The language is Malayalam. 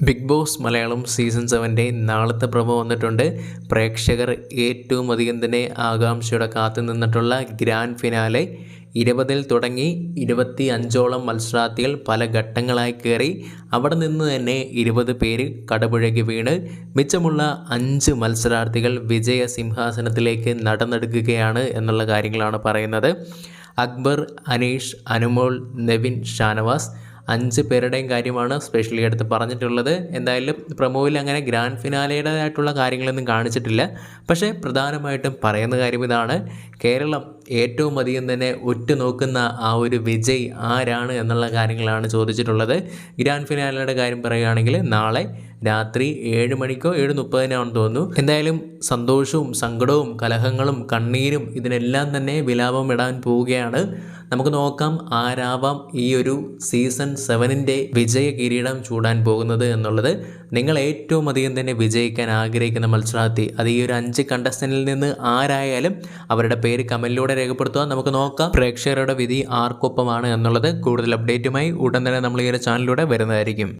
ബിഗ് ബോസ് മലയാളം സീസൺ സെവന്റെ നാളത്തെ പ്രമോ വന്നിട്ടുണ്ട്. പ്രേക്ഷകർ ഏറ്റവും അധികം തന്നെ ആകാംക്ഷയോടെ കാത്തു നിന്നിട്ടുള്ള ഗ്രാൻഡ് ഫിനാലെ ഇരുപതിൽ തുടങ്ങി ഇരുപത്തി അഞ്ചോളം മത്സരാർത്ഥികൾ പല ഘട്ടങ്ങളായി കയറി അവിടെ നിന്ന് തന്നെ ഇരുപത് പേര് കടപുഴകി വീണ് മിച്ചമുള്ള അഞ്ച് മത്സരാർത്ഥികൾ വിജയ സിംഹാസനത്തിലേക്ക് നടന്നെടുക്കുകയാണ് എന്നുള്ള കാര്യങ്ങളാണ് പറയുന്നത്. അക്ബർ അനീഷ് അനുമോൾ നെവിൻ ഷാനവാസ് അഞ്ച് പേരുടെയും കാര്യമാണ് സ്പെഷ്യലി എടുത്ത് പറഞ്ഞിട്ടുള്ളത്. എന്തായാലും പ്രൊമോയിൽ അങ്ങനെ ഗ്രാൻഡ് ഫിനാലയുടേതായിട്ടുള്ള കാര്യങ്ങളൊന്നും കാണിച്ചിട്ടില്ല. പക്ഷേ പ്രധാനമായിട്ടും പറയുന്ന കാര്യം ഇതാണ്. കേരളം ഏറ്റവും അധികം തന്നെ ഉറ്റുനോക്കുന്ന ആ ഒരു വിജയ് ആരാണ് എന്നുള്ള കാര്യങ്ങളാണ് ചോദിച്ചിട്ടുള്ളത്. ഗ്രാൻഡ് ഫിനാലയുടെ കാര്യം പറയുകയാണെങ്കിൽ നാളെ രാത്രി ഏഴ് മണിക്കോ ഏഴ് മുപ്പതിനാണെന്ന് തോന്നുന്നു. എന്തായാലും സന്തോഷവും സങ്കടവും കലഹങ്ങളും കണ്ണീരും ഇതിനെല്ലാം തന്നെ വിലാപം ഇടാൻ പോവുകയാണ്. നമുക്ക് നോക്കാം ആരാവാം ഈ ഒരു സീസൺ സെവനിന്റെ വിജയ കിരീടം ചൂടാൻ പോകുന്നത് എന്നുള്ളത്. നിങ്ങൾ ഏറ്റവും അധികം തന്നെ വിജയിക്കാൻ ആഗ്രഹിക്കുന്ന മത്സരാർത്ഥി അത് ഈ ഒരു അഞ്ച് കണ്ടസ്റ്റന്റിൽ നിന്ന് ആരായാലും അവരുടെ പേര് കമലിലൂടെ രേഖപ്പെടുത്തുക നമുക്ക് നോക്കാം. പ്രേക്ഷകരുടെ വിധി ആർക്കൊപ്പമാണ് എന്നുള്ളത് കൂടുതൽ അപ്ഡേറ്റുമായി ഉടൻ തന്നെ നമ്മൾ ഈ ഒരു ചാനലിലൂടെ വരുന്നതായിരിക്കും.